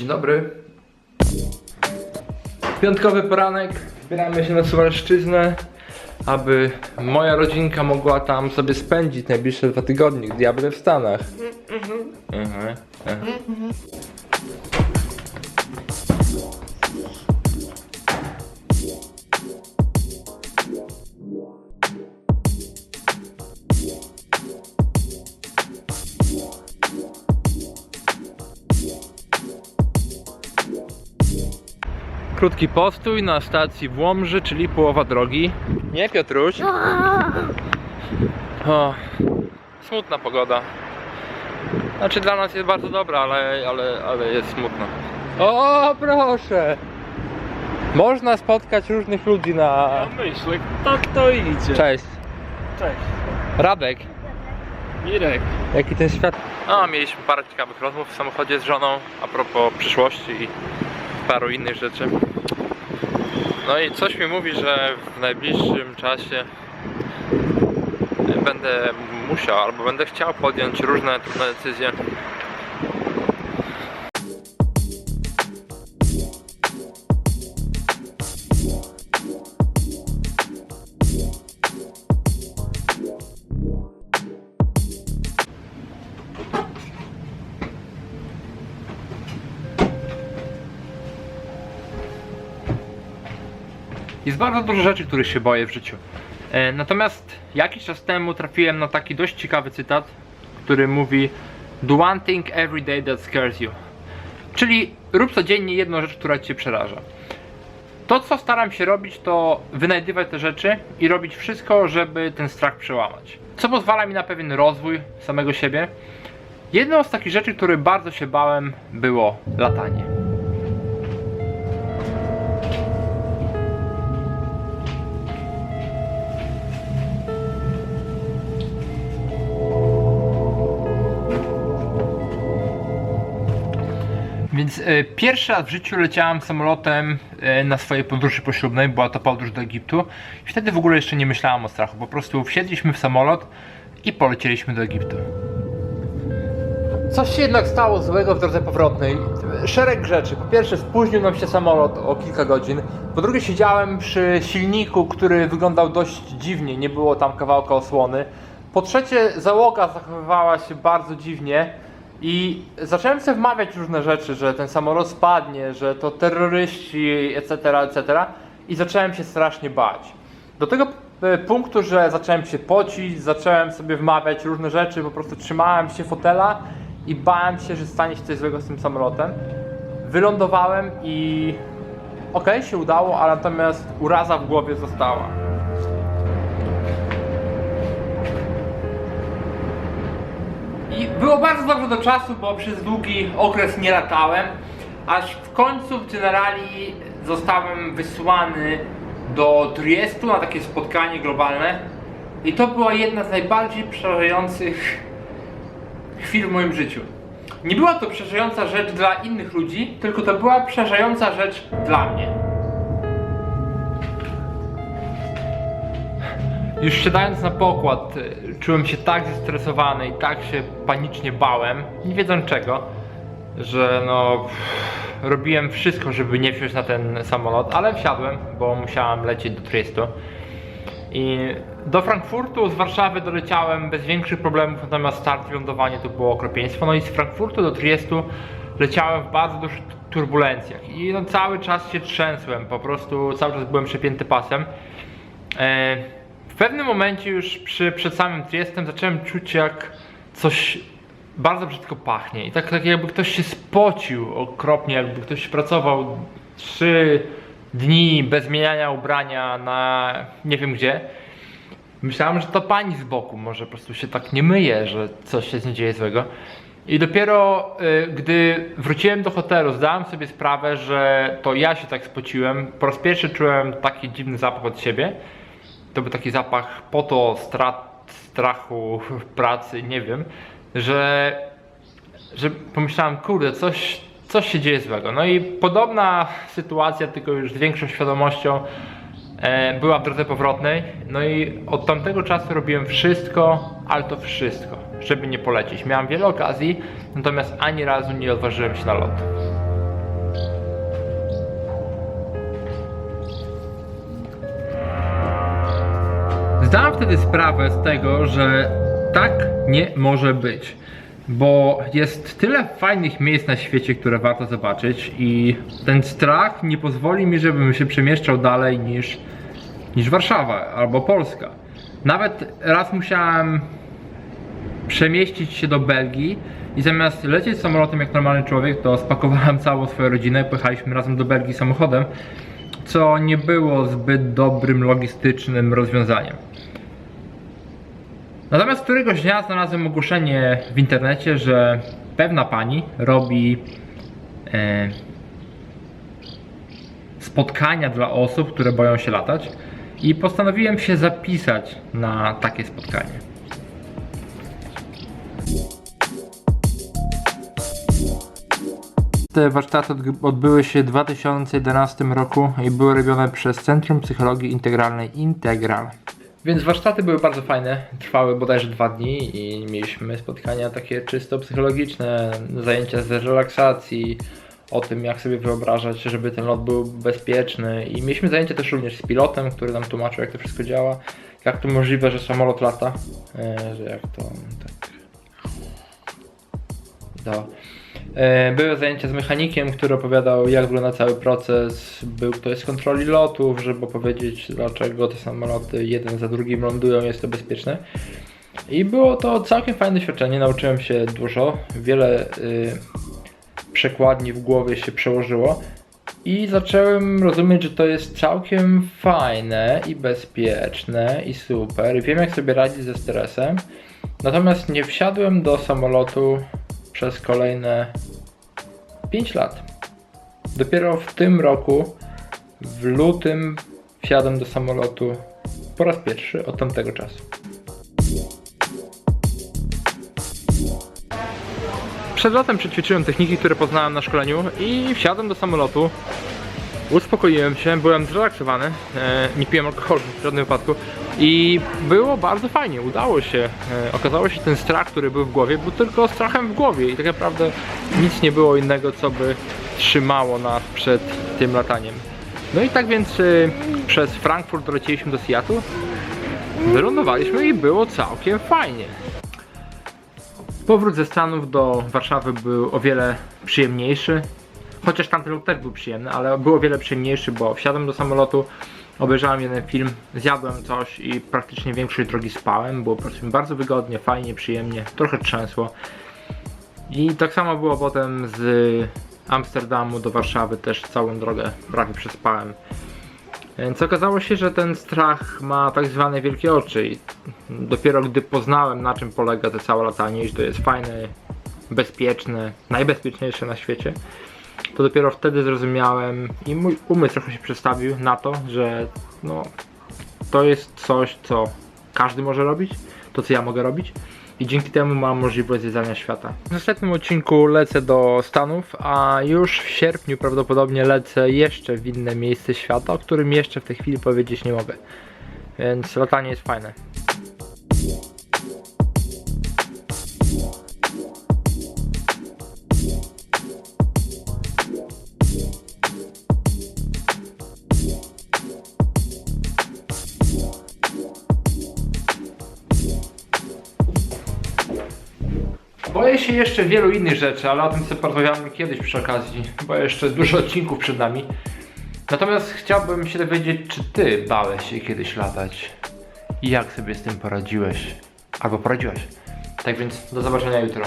Dzień dobry. Piątkowy poranek. Zbieramy się na Suwalszczyznę, aby moja rodzinka mogła tam sobie spędzić najbliższe dwa tygodnie, gdy ja będę w Stanach. Mhm. mhm. Krótki postój na stacji w Łomży, czyli połowa drogi. Nie, Piotruś? O, smutna pogoda. Znaczy dla nas jest bardzo dobra, ale, ale, ale jest smutna. O, proszę! Można spotkać różnych ludzi na... Ja myślę, tak to idzie. Cześć. Cześć. Radek. Mirek. Jaki ten świat... No, mieliśmy parę ciekawych rozmów w samochodzie z żoną a propos przyszłości i paru innych rzeczy. No i coś mi mówi, że w najbliższym czasie będę musiał albo będę chciał podjąć różne trudne decyzje. Jest bardzo dużo rzeczy, których się boję w życiu. E, Natomiast jakiś czas temu trafiłem na taki dość ciekawy cytat, który mówi Do one thing every day that scares you. Czyli rób codziennie jedną rzecz, która cię przeraża. To, co staram się robić, to wynajdywać te rzeczy i robić wszystko, żeby ten strach przełamać. Co pozwala mi na pewien rozwój samego siebie. Jedną z takich rzeczy, której bardzo się bałem, było latanie. Więc e, pierwszy raz w życiu leciałem samolotem e, na swojej podróży poślubnej, była to podróż do Egiptu. Wtedy w ogóle jeszcze nie myślałem o strachu, po prostu wsiedliśmy w samolot i polecieliśmy do Egiptu. Coś się jednak stało złego w drodze powrotnej. Szereg rzeczy. Po pierwsze spóźnił nam się samolot o kilka godzin. Po drugie siedziałem przy silniku, który wyglądał dość dziwnie, nie było tam kawałka osłony. Po trzecie załoga zachowywała się bardzo dziwnie. I zacząłem sobie wmawiać różne rzeczy, że ten samolot spadnie, że to terroryści, etc., etc. I zacząłem się strasznie bać. Do tego e, punktu, że zacząłem się pocić, zacząłem sobie wmawiać różne rzeczy, po prostu trzymałem się fotela i bałem się, że stanie się coś złego z tym samolotem. Wylądowałem i okej, się udało, ale natomiast uraza w głowie została. Było bardzo dobrze do czasu, bo przez długi okres nie latałem, aż w końcu w Generali zostałem wysłany do Triestu na takie spotkanie globalne. I to była jedna z najbardziej przerażających chwil w moim życiu. Nie była to przerażająca rzecz dla innych ludzi, tylko to była przerażająca rzecz dla mnie. Już siadając na pokład, czułem się tak zestresowany i tak się panicznie bałem, nie wiedząc czego, że no pff, robiłem wszystko, żeby nie wsiąść na ten samolot, ale wsiadłem, bo musiałem lecieć do Triestu. I do Frankfurtu z Warszawy doleciałem bez większych problemów, natomiast start i lądowanie to było okropieństwo. No i z Frankfurtu do Triestu leciałem w bardzo dużych turbulencjach i no, cały czas się trzęsłem, po prostu cały czas byłem przepięty pasem. W pewnym momencie już przy, przed samym Triestem zacząłem czuć jak coś bardzo brzydko pachnie i tak, tak jakby ktoś się spocił okropnie, jakby ktoś pracował trzy dni bez zmieniania ubrania na nie wiem gdzie. Myślałem, że to pani z boku może po prostu się tak nie myje, że coś się z dzieje złego. I dopiero y, gdy wróciłem do hotelu, zdałem sobie sprawę, że to ja się tak spociłem. Po raz pierwszy czułem taki dziwny zapach od siebie. To był taki zapach potu, strat, strachu, pracy, nie wiem, że, że pomyślałem, kurde, coś, coś się dzieje złego. No i podobna sytuacja, tylko już z większą świadomością, e, była w drodze powrotnej. No i od tamtego czasu robiłem wszystko, ale to wszystko, żeby nie polecieć. Miałem wiele okazji, natomiast ani razu nie odważyłem się na lot. Zdałem wtedy sprawę z tego, że tak nie może być. Bo jest tyle fajnych miejsc na świecie, które warto zobaczyć, i ten strach nie pozwoli mi, żebym się przemieszczał dalej niż, niż Warszawa albo Polska. Nawet raz musiałem przemieścić się do Belgii i zamiast lecieć samolotem jak normalny człowiek, to spakowałem całą swoją rodzinę, pojechaliśmy razem do Belgii samochodem, co nie było zbyt dobrym logistycznym rozwiązaniem. Natomiast któregoś dnia znalazłem ogłoszenie w internecie, że pewna pani robi e, spotkania dla osób, które boją się latać i postanowiłem się zapisać na takie spotkanie. Te warsztaty odbyły się w 2011 roku i były robione przez Centrum Psychologii Integralnej Integral. Więc warsztaty były bardzo fajne, trwały bodajże dwa dni i mieliśmy spotkania takie czysto psychologiczne, zajęcia z relaksacji, o tym jak sobie wyobrażać, żeby ten lot był bezpieczny i mieliśmy zajęcia też również z pilotem, który nam tłumaczył jak to wszystko działa, jak to możliwe, że samolot lata, e, że jak to tak do. E, Były zajęcia z mechanikiem, który opowiadał, jak wygląda cały proces. Był ktoś z kontroli lotów, żeby powiedzieć, dlaczego te samoloty jeden za drugim lądują, jest to bezpieczne. I było to całkiem fajne doświadczenie. Nauczyłem się dużo, wiele y, przekładni w głowie się przełożyło. I zacząłem rozumieć, że to jest całkiem fajne i bezpieczne i super. Wiem, jak sobie radzić ze stresem. Natomiast nie wsiadłem do samolotu przez kolejne 5 lat. Dopiero w tym roku, w lutym, wsiadłem do samolotu po raz pierwszy od tamtego czasu. Przed lotem przećwiczyłem techniki, które poznałem na szkoleniu i wsiadłem do samolotu. Uspokoiłem się, byłem zrelaksowany, e, nie piłem alkoholu w żadnym wypadku i było bardzo fajnie, udało się. E, okazało się, ten strach, który był w głowie, był tylko strachem w głowie i tak naprawdę nic nie było innego, co by trzymało nas przed tym lataniem. No i tak więc e, przez Frankfurt dolecieliśmy do Seattle, wylądowaliśmy i było całkiem fajnie. Powrót ze Stanów do Warszawy był o wiele przyjemniejszy. Chociaż tamten lot też był przyjemny, ale był o wiele przyjemniejszy, bo wsiadłem do samolotu, obejrzałem jeden film, zjadłem coś i praktycznie większość drogi spałem. Było po prostu bardzo wygodnie, fajnie, przyjemnie, trochę trzęsło. I tak samo było potem z Amsterdamu do Warszawy, też całą drogę prawie przespałem. Więc okazało się, że ten strach ma tak zwane wielkie oczy i dopiero gdy poznałem na czym polega to całe latanie że to jest fajne, bezpieczne, najbezpieczniejsze na świecie, to dopiero wtedy zrozumiałem i mój umysł trochę się przestawił na to, że no, to jest coś, co każdy może robić, to co ja mogę robić i dzięki temu mam możliwość zwiedzania świata. W następnym odcinku lecę do Stanów, a już w sierpniu prawdopodobnie lecę jeszcze w inne miejsce świata, o którym jeszcze w tej chwili powiedzieć nie mogę. Więc latanie jest fajne. Się jeszcze wielu innych rzeczy, ale o tym sobie porozmawiamy kiedyś przy okazji, bo jeszcze dużo odcinków przed nami. Natomiast chciałbym się dowiedzieć, czy ty bałeś się kiedyś latać i jak sobie z tym poradziłeś, albo poradziłeś. Tak więc do zobaczenia jutro.